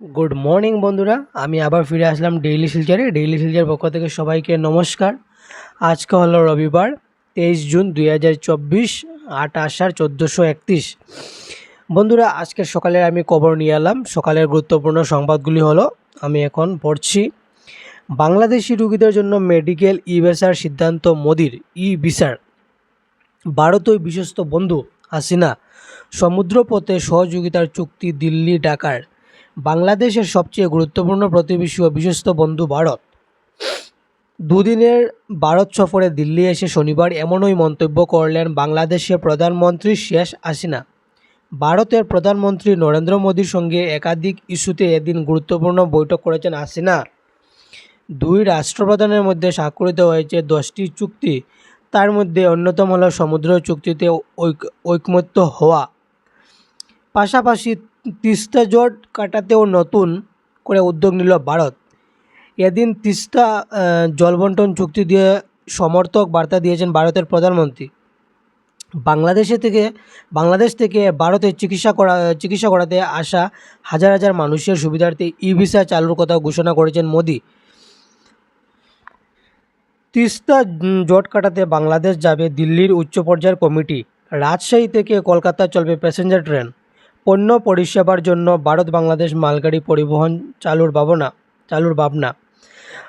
Good morning বন্ধুরা। আমি আবার ফিরে আসলাম ডেইলি শিলচারে ডেইলি শিলচার পক্ষ থেকে সবাইকে নমস্কার। আজকে হলো রবিবার, তেইশ জুন দুই হাজার চব্বিশ আট আষাঢ় চোদ্দোশো একত্রিশ। বন্ধুরা, আজকে সকালে আমি খবর নিয়ে এলাম। সকালের গুরুত্বপূর্ণ সংবাদগুলি হলো, আমি এখন পড়ছি, বাংলাদেশি রুগীদের জন্য মেডিকেল ই ভিসার সিদ্ধান্ত মোদির ই ভিসার ভারতীয় বিশ্বস্ত বন্ধু, হাসিনা। সমুদ্রপথে সহযোগিতার চুক্তি দিল্লি ঢাকার বাংলাদেশের সবচেয়ে গুরুত্বপূর্ণ প্রতিবেশী ও বিশ্বস্ত বন্ধু ভারত। দুদিনের ভারত সফরে দিল্লি এসে শনিবার এমনই মন্তব্য করলেন বাংলাদেশের প্রধানমন্ত্রী শেখ হাসিনা। ভারতের প্রধানমন্ত্রী নরেন্দ্র মোদীর সঙ্গে একাধিক ইস্যুতে এদিন গুরুত্বপূর্ণ বৈঠক করেছেন হাসিনা। দুই রাষ্ট্রপ্রধানের মধ্যে স্বাক্ষরিত হয়েছে দশটি চুক্তি। তার মধ্যে অন্যতম হল সমুদ্র চুক্তিতে ঐক, ঐকমত্য হওয়া। পাশাপাশি তিস্তা জট কাটাতেও নতুন করে উদ্যোগ নিল ভারত। এদিন তিস্তা জলবন্টন চুক্তি দিয়ে সমর্থক বার্তা দিয়েছেন ভারতের প্রধানমন্ত্রী। বাংলাদেশে থেকে, বাংলাদেশ থেকে ভারতে চিকিৎসা করা, চিকিৎসা করাতে আসা হাজার হাজার মানুষের সুবিধার্থে ই ভিসা চালুর কথা ঘোষণা করেছেন মোদি। তিস্তা জট কাটাতে বাংলাদেশ যাবে দিল্লির উচ্চ পর্যায়ের কমিটি। রাজশাহী থেকে কলকাতা চলবে প্যাসেঞ্জার ট্রেন। পণ্য পরিষেবার জন্য ভারত বাংলাদেশ মালগাড়ি পরিবহন চালুর ভাবনা চালুর ভাবনা।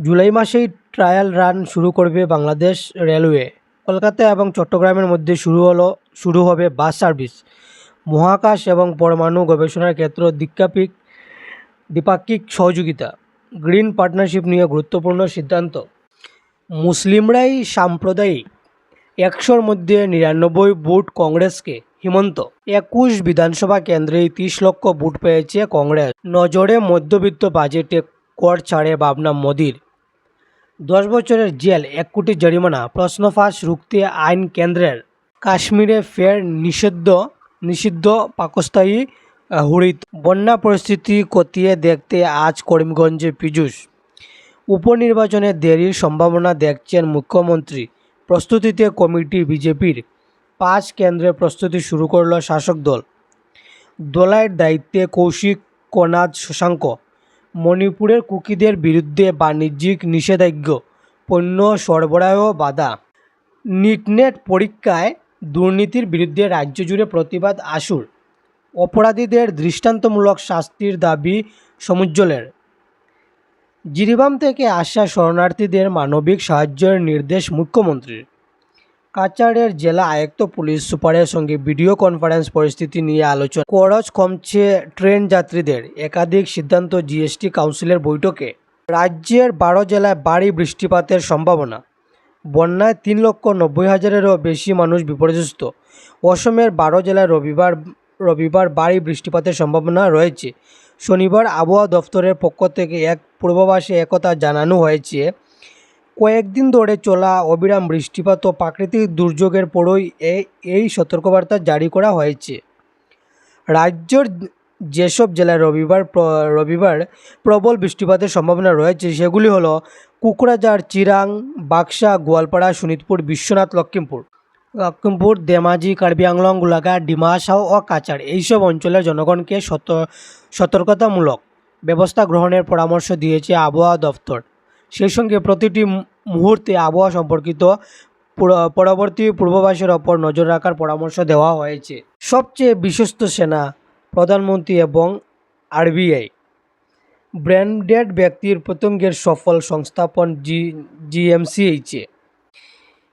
জুলাই মাসেই ট্রায়াল রান শুরু করবে বাংলাদেশ রেলওয়ে। কলকাতা এবং চট্টগ্রামের মধ্যে শুরু হলো, শুরু হবে বাস সার্ভিস। মহাকাশ এবং পরমাণু গবেষণার ক্ষেত্র দ্বীপাক্ষিক, দ্বিপাক্ষিক সহযোগিতা, গ্রিন পার্টনারশিপ নিয়ে গুরুত্বপূর্ণ সিদ্ধান্ত। মুসলিমরাই সাম্প্রদায়িক, একশোর মধ্যে নিরানব্বই ভোট কংগ্রেসকে হিমন্ত। একুশ বিধানসভা কেন্দ্রে তিরিশ লক্ষ ভোট পেয়েছে কংগ্রেস। নজরে মধ্যবিত্ত বাজেটে কর ছাড়ে ভাবনা মোদির। দশ বছরের জেল, এক কোটি জরিমানা, প্রশ্ন ফাঁস রুখতে আইন কেন্দ্রের। কাশ্মীরে ফের নিষিদ্ধ নিষিদ্ধ পাকস্থায়ী হুড়িত বন্যা পরিস্থিতি খতিয়ে দেখতে আজ করিমগঞ্জে পীযূষ। উপনির্বাচনে দেরির সম্ভাবনা দেখছেন মুখ্যমন্ত্রী। প্রস্তুতিতে কমিটি বিজেপির। পাঁচ কেন্দ্রে প্রস্তুতি শুরু করল শাসক দল। দোলাইয়ের দায়িত্বে কৌশিক কনাদ শশাঙ্ক, মণিপুরের কুকিদের বিরুদ্ধে বাণিজ্যিক নিষেধাজ্ঞ, পণ্য সরবরাহ বাধা। নিটনেট পরীক্ষায় দুর্নীতির বিরুদ্ধে রাজ্য জুড়ে প্রতিবাদ আসুর অপরাধীদের দৃষ্টান্তমূলক শাস্তির দাবি সমুজ্জ্বলের। জিরিবাম থেকে আসা শরণার্থীদের মানবিক সাহায্যের নির্দেশ মুখ্যমন্ত্রীর। কাছাড়ের জেলা আয়ুক্ত পুলিশ সুপারের সঙ্গে ভিডিও কনফারেন্স পরিস্থিতি নিয়ে আলোচনা। খরচ কমছে ট্রেন যাত্রীদের। একাধিক সিদ্ধান্ত জিএসটি কাউন্সিলের বৈঠকে। রাজ্যের বারো জেলায় ভারী বৃষ্টিপাতের সম্ভাবনা। বন্যায় তিন লক্ষ নব্বই হাজারেরও বেশি মানুষ বিপর্যস্ত। অসমের বারো জেলায় রবিবার রবিবার ভারী বৃষ্টিপাতের সম্ভাবনা রয়েছে। শনিবার আবহাওয়া দফতরের পক্ষ থেকে এক পূর্বাভাসে একথা জানানো হয়েছে কয়েকদিন ধরে চলা অবিরাম বৃষ্টিপাত ও প্রাকৃতিক দুর্যোগের পরই এই সতর্কবার্তা জারি করা হয়েছে। রাজ্যের যেসব জেলায় রবিবার রবিবার প্রবল বৃষ্টিপাতের সম্ভাবনা রয়েছে, সেগুলি হলো কুকরাঝাড়, চিরাং, বাক্সা, গোয়ালপাড়া শোনিতপুর বিশ্বনাথ লক্ষ্মীমপুর লক্ষ্মীমপুর ধেমাজি কার্বি আংলং গোলাঘাট, ডিমাহাসাও ও কাছাড় এইসব অঞ্চলের জনগণকে সত, সতর্কতামূলক ব্যবস্থা গ্রহণের পরামর্শ দিয়েছে আবহাওয়া দফতর সেই সঙ্গে প্রতিটি মুহূর্তে আবহাওয়া সম্পর্কিত পরবর্তী পূর্বাভাসের ওপর নজর রাখার পরামর্শ দেওয়া হয়েছে। সবচেয়ে বিশ্বস্ত সেনা প্রধানমন্ত্রী এবং আরবিআই। ব্র্যান্ডেড ব্যক্তির প্রত্যঙ্গের সফল সংস্থাপন জি জিএমসিএইচে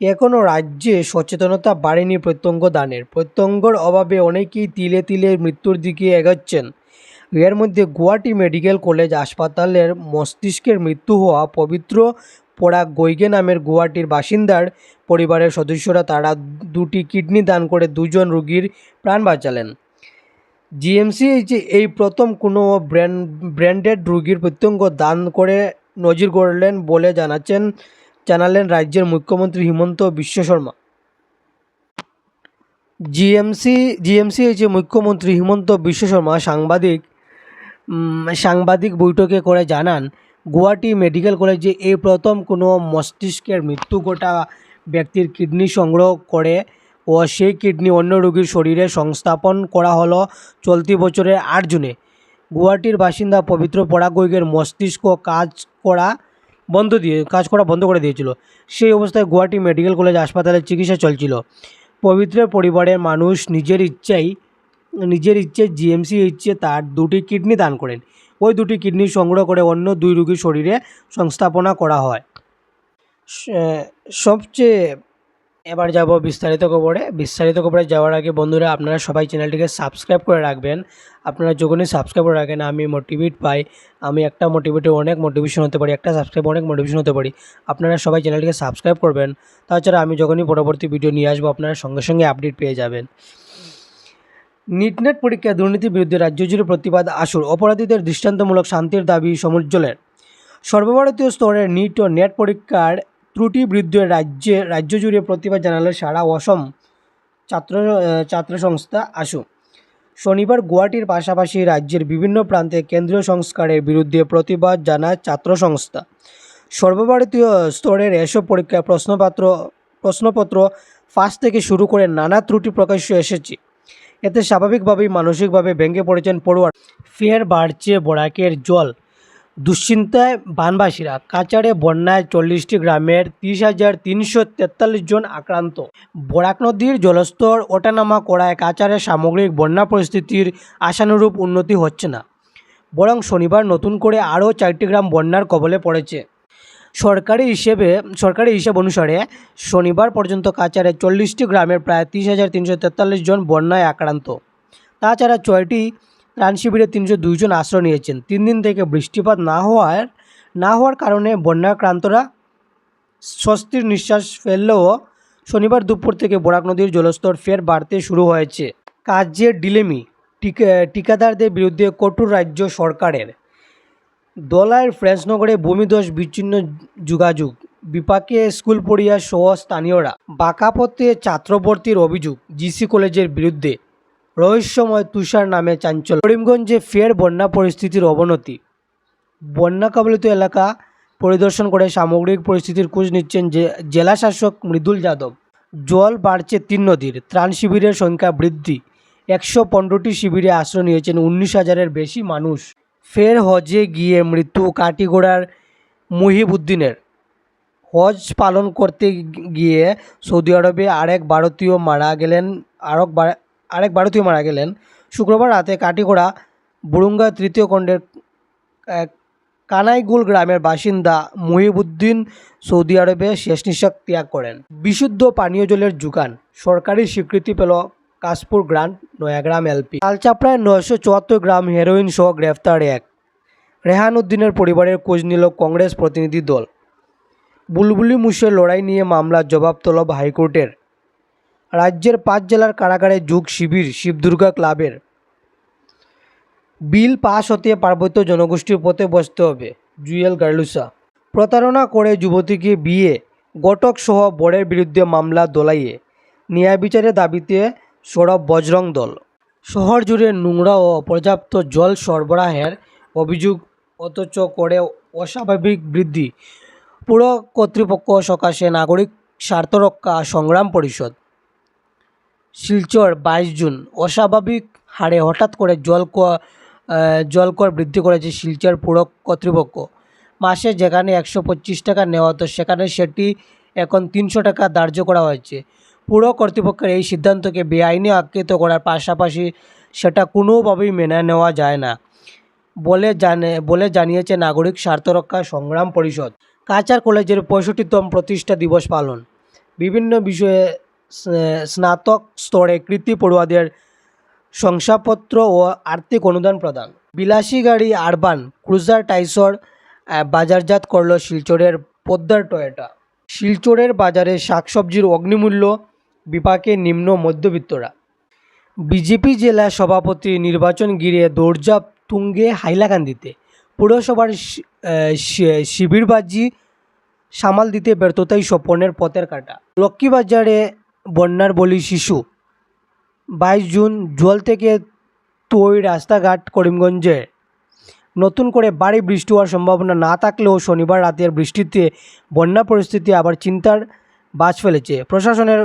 এখনও রাজ্যে সচেতনতা বাড়েনি প্রত্যঙ্গ দানের। প্রত্যঙ্গর অভাবে অনেকেই তিলে তিলে মৃত্যুর দিকে এগোচ্ছেন। এর মধ্যে গুয়াহাটি মেডিকেল কলেজ হাসপাতালের মস্তিষ্কের মৃত্যু হওয়া পবিত্র পরাগ গৈগে নামের গুয়াহাটির বাসিন্দার পরিবারের সদস্যরা তারা দুটি কিডনি দান করে দুজন রুগীর প্রাণ বাঁচালেন। জিএমসিএইচে এই প্রথম কোনো ব্র্যান্ড ব্র্যান্ডেড রোগীর প্রত্যঙ্গ দান করে নজির গড়লেন বলে জানাচ্ছেন, জানালেন রাজ্যের মুখ্যমন্ত্রী হিমন্ত বিশ্ব শর্মা। জিএমসি, জিএমসিএইচে মুখ্যমন্ত্রী হিমন্ত বিশ্ব শর্মা সাংবাদিক সাংবাদিক বৈঠকে করে জানান, গুয়াহাটি মেডিকেল কলেজে এই প্রথম কোনো মস্তিষ্কের মৃত্যু ঘটা ব্যক্তির কিডনি সংগ্রহ করে ও সেই কিডনি অন্য রোগীর শরীরে সংস্থাপন করা হলো চলতি বছরের আট জুনে। গুয়াহাটির বাসিন্দা পবিত্র পরাগৈগের মস্তিষ্ক কাজ করা বন্ধ দিয়ে, কাজ করা বন্ধ করে দিয়েছিল। সেই অবস্থায় গুয়াহাটি মেডিকেল কলেজ হাসপাতালে চিকিৎসা চলছিল। পবিত্রের পরিবারের মানুষ নিজের ইচ্ছাই নিজের ইচ্ছে জিএমসি ইচ্ছে, তার দুটি কিডনি দান করেন। ওই দুটি কিডনি সংগ্রহ করে অন্য দুই রোগীর শরীরে সংস্থাপনা করা হয়। সবচেয়ে, এবার যাব বিস্তারিত খবরে। বিস্তারিত খবরে যাওয়ার আগে বন্ধুরা, আপনারা সবাই চ্যানেলটিকে সাবস্ক্রাইব করে রাখবেন। আপনারা যখনই সাবস্ক্রাইব করে রাখেন, আমি মোটিভেট পাই। আমি একটা মোটিভেটে অনেক মোটিভেশন হতে পারি, একটা সাবস্ক্রাইব অনেক মোটিভেশন হতে পারি। আপনারা সবাই চ্যানেলটিকে সাবস্ক্রাইব করবেন। তাছাড়া আমি যখনই পরবর্তী ভিডিও নিয়ে আসব, আপনারা সঙ্গে সঙ্গে আপডেট পেয়ে যাবেন। নিটনেট পরীক্ষা দুর্নীতির বিরুদ্ধে রাজ্য জুড়ে প্রতিবাদ আসুর অপরাধীদের দৃষ্টান্তমূলক শান্তির দাবি সমুজ্জ্বলের। সর্বভারতীয় স্তরের নিট ও নেট পরীক্ষার ত্রুটি বিরুদ্ধে রাজ্যে রাজ্য জুড়ে প্রতিবাদ জানালে সারা অসম ছাত্র ছাত্র সংস্থা আসু। শনিবার গুয়াহাটির পাশাপাশি রাজ্যের বিভিন্ন প্রান্তে কেন্দ্রীয় সংস্কারের বিরুদ্ধে প্রতিবাদ জানায় ছাত্র সংস্থা সর্বভারতীয় স্তরের এসব পরীক্ষায় প্রশ্নপত্র প্রশ্নপত্র ফাঁস থেকে শুরু করে নানা ত্রুটি প্রকাশ্য এসেছে। এতে স্বাভাবিকভাবেই মানসিকভাবে ভেঙে পড়েছেন পড়ুয়ার ফের বাড়ছে বরাকের জল। দুশ্চিন্তায় বানবাসীরা। কাচারে বন্যায় চল্লিশটি গ্রামের তিরিশ হাজার তিনশো তেতাল্লিশ জন আক্রান্ত। বরাক নদীর জলস্তর ওঠানামা করায় কাচারে সামগ্রিক বন্যা পরিস্থিতির আশানুরূপ উন্নতি হচ্ছে না। বরং শনিবার নতুন করে আরও চারটি গ্রাম বন্যার কবলে পড়েছে। সরকারি হিসেবে, সরকারি হিসাব অনুসারে শনিবার পর্যন্ত কাচারে চল্লিশটি গ্রামের প্রায় তিরিশ হাজার তিনশো তেতাল্লিশ জন বন্যায় আক্রান্ত। তাছাড়া ছয়টি ত্রাণ শিবিরে তিনশো দুইজন আশ্রয় নিয়েছেন। তিন দিন থেকে বৃষ্টিপাত না হওয়ার না হওয়ার কারণে বন্যাক্রান্তরা স্বস্তির নিঃশ্বাস ফেললেও শনিবার দুপুর থেকে বরাক নদীর জলস্তর ফের বাড়তে শুরু হয়েছে। কাজের ডিলেমি, টিকা ঠিকাদারদের বিরুদ্ধে কঠোর রাজ্য সরকারের। দলাইয়ের ফ্রেঞ্চনগরে ভূমিধস বিচ্ছিন্ন যোগাযোগ। বিপাকে স্কুল পড়িয়া সহ স্থানীয়রা। বাঁকাপথে ছাত্রভর্তির অভিযোগ জিসি কলেজের বিরুদ্ধে। রহস্যময় তুষার নামে চাঞ্চল করিমগঞ্জে ফের বন্যা পরিস্থিতির অবনতি। বন্যা কবলিত এলাকা পরিদর্শন করে সামগ্রিক পরিস্থিতির খোঁজ নিচ্ছেন জেলা শাসক মৃদুল যাদব। জল বাড়ছে তিন নদীর। ত্রাণ শিবিরের সংখ্যা বৃদ্ধি। একশো পনেরোটি শিবিরে আশ্রয় নিয়েছেন উনিশ হাজারের বেশি মানুষ। ফের হজে গিয়ে মৃত্যু কাটিগোড়ার মুহিবুদ্দিনের। হজ পালন করতে গিয়ে সৌদি আরবে আরেক ভারতীয় মারা গেলেন আরেক আরেক ভারতীয় মারা গেলেন। শুক্রবার রাতে কাটিগোড়া বুরুঙ্গা তৃতীয় খণ্ডের কানাইগুল গ্রামের বাসিন্দা মুহিবুদ্দিন সৌদি আরবে শেষ নিঃশ্বাস ত্যাগ করেন। বিশুদ্ধ পানীয় জলের যোগান সরকারি স্বীকৃতি পেল কাশপুর গ্রান্ট নয়াগ্রাম এলপি। কালচাপড়ায় নয়শো চুয়াত্তর গ্রাম হেরোইন সহ গ্রেফতার এক। রেহান উদ্দিনের পরিবারের খোঁজ নিল কংগ্রেস প্রতিনিধি দল। বুলবুলি মুশের লড়াই নিয়ে মামলার জবাব তলব হাইকোর্টের। রাজ্যের পাঁচ জেলার কারাগারে যুগ শিবির শিবদুর্গা ক্লাবের। বিল পাশ হতে পার্বত্য জনগোষ্ঠীর পথে বসতে হবে, জুয়েল গার্লুসা। প্রতারণা করে যুবতীকে বিয়ে, গটক সহ বরের বিরুদ্ধে মামলা দোলাইয়ে। ন্যায় বিচারের দাবিতে সরব বজরং দল। শহর জুড়ে নোংরা ও অপর্যাপ্ত জল সরবরাহের অভিযোগ অথচ করে অস্বাভাবিক বৃদ্ধি। পুর কর্তৃপক্ষ সকাশে নাগরিক স্বার্থরক্ষা সংগ্রাম পরিষদ। শিলচর বাইশ জুন, অস্বাভাবিক হারে হঠাৎ করে জল জলকর বৃদ্ধি করেছে শিলচর পুর কর্তৃপক্ষ। মাসে যেখানে একশো পঁচিশ টাকা নেওয়া হতো, সেখানে সেটি এখন তিনশো টাকা ধার্য করা হয়েছে। পুর কর্তৃপক্ষের এই সিদ্ধান্তকে বেআইনি আখ্যায়িত করার পাশাপাশি সেটা কোনোভাবেই মেনে নেওয়া যায় না বলে জানে, বলে জানিয়েছে নাগরিক স্বার্থরক্ষা সংগ্রাম পরিষদ। কাচার কলেজের পঁয়ষট্টিতম প্রতিষ্ঠা দিবস পালন। বিভিন্ন বিষয়ে স্নাতক স্তরে কৃতি পড়ুয়াদের শংসাপত্র ও আর্থিক অনুদান প্রদান। বিলাসী গাড়ি আরবান, ক্রুজার, টাইসর বাজারজাত করল শিলচরের পোদ্দার টয়েটা। শিলচরের বাজারে শাকসবজির অগ্নিমূল্য বিপাকে নিম্ন মধ্যবিত্তরা। বিজেপি জেলা সভাপতি নির্বাচন ঘিরে দৌড়ঝাঁপ তুঙ্গে হাইলাকান্দিতে। পুরসভার শিবিরবাজি সামাল দিতে ব্যর্থতাই স্বপনের পথের কাটা। লক্ষ্মীবাজারে বন্যার বলি শিশু। বাইশ জুন জল থেকে তৈ রাস্তাঘাট করিমগঞ্জে। নতুন করে বাড়ি বৃষ্টি হওয়ার সম্ভাবনা না থাকলেও শনিবার রাতের বৃষ্টিতে বন্যা পরিস্থিতি আবার চিন্তার বাজ ফেলেছে। প্রশাসনের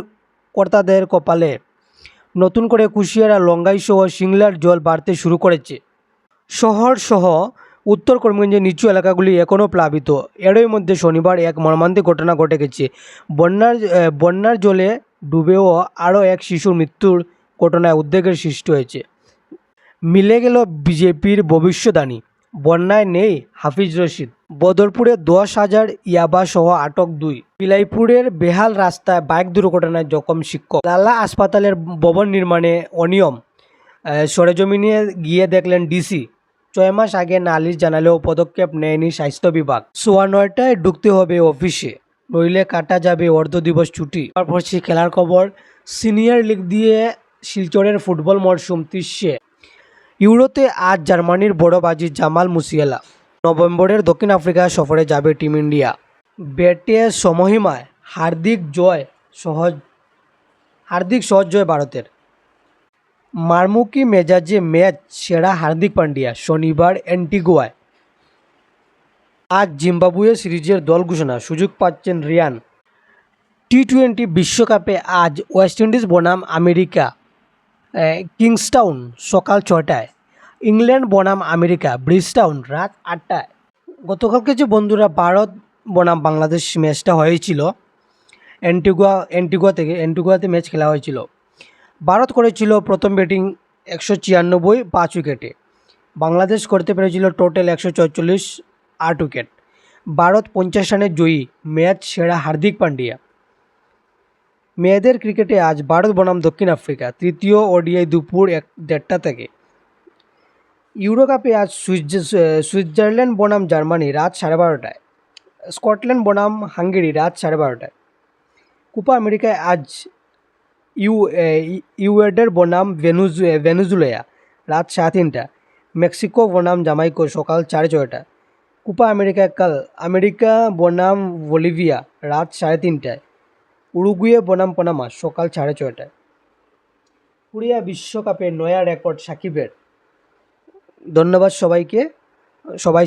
কর্তাদের কপালে। নতুন করে কুশিয়ারা লঙ্গাই সহ সিংলার জল বাড়তে শুরু করেছে। শহর সহ উত্তর করিমগঞ্জের নিচু এলাকাগুলি এখনও প্লাবিত। এরই মধ্যে শনিবার এক মর্মান্তিক ঘটনা ঘটে গেছে। বন্যার বন্যার জলে ডুবেও আরও এক শিশুর মৃত্যুর ঘটনায় উদ্বেগের সৃষ্টি হয়েছে। মিলে গেল বিজেপির ভবিষ্যদানী বন্যায় নেই হাফিজ রশিদ। বদরপুরে দশ হাজার ইয়াবা সহ আটক দুই। বিলাইপুরের বেহাল রাস্তায় বাইক দুর্ঘটনায় জখম শিক্ষক। লালা হাসপাতালের ভবন নির্মাণে অনিয়ম। সরেজমিনে গিয়ে দেখলেন ডিসি। ছয় মাস আগে নালিশ জানালেও পদক্ষেপ নেয়নি স্বাস্থ্য বিভাগ। সোয়া নয়টায় ঢুকতে হবে অফিসে, নইলে কাটা যাবে অর্ধ দিবস ছুটি। তারপর সে খেলার খবর সিনিয়র লিগ দিয়ে শিলচরের ফুটবল মরশুম ত্রিশে। ইউরোতে আজ জার্মানির বড় বাজি জামাল মুসিয়ালা। নভেম্বরের দক্ষিণ আফ্রিকা সফরে যাবে টিম ইন্ডিয়া। ব্যাটে সমহিমায় হার্দিক জয় সহজ, হার্দিক সহজ জয় ভারতের। মারমুকি মেজাজে ম্যাচ সেরা হার্দিক পান্ডিয়া শনিবার অ্যান্টিগুয়ায়। আজ জিম্বাবুয়ে সিরিজের দল ঘোষণা, সুযোগ পাচ্ছেন রিয়ান। টি টোয়েন্টি বিশ্বকাপে আজ ওয়েস্ট ইন্ডিজ বনাম আমেরিকা কিংস্টাউন সকাল ছটায় ইংল্যান্ড, বনাম আমেরিকা, ব্রিজটাউন, রাত আটটায়। গতকালকে যে বন্ধুরা ভারত, বনাম বাংলাদেশ ম্যাচটা হয়েছিল, অ্যান্টিগুয়া অ্যান্টিগুয়া থেকে, অ্যান্টিগুয়াতে ম্যাচ খেলা হয়েছিল। ভারত করেছিল প্রথম ব্যাটিং একশো ছিয়ানব্বই, পাঁচ উইকেটে। বাংলাদেশ করতে পেরেছিল টোটাল একশো চৌচল্লিশ, আট উইকেট। ভারত পঞ্চাশ রানের জয়ী, ম্যাচ সেরা হার্দিক পান্ডিয়া। মেয়েদের ক্রিকেটে আজ ভারত, বনাম দক্ষিণ আফ্রিকা, তৃতীয় ওডিআই দুপুর এক দেড়টা থেকে। ইউরো কাপে আজ সুইজ- সুইজারল্যান্ড, বনাম, জার্মানি, রাত সাড়ে বারোটায়। স্কটল্যান্ড, বনাম, হাঙ্গেরি, রাত সাড়ে বারোটায়। কোপা আমেরিকায় আজ ইউ ইউএডের, বনাম, ভেনুজ ভেনুজুলেয়া রাত সাড়ে তিনটা। মেক্সিকো, বনাম, জামাইকো, সকাল সাড়ে ছয়টা। কোপা আমেরিকা কাল আমেরিকা, বনাম, বলিভিয়া, রাত সাড়ে তিনটায়। উরুগুয়ে, বনাম, পনামা, সকাল সাড়ে ছয়টায়। কোরিয়া বিশ্বকাপে নয়া রেকর্ড সাকিবের। ধন্যবাদ সবাইকে সবাই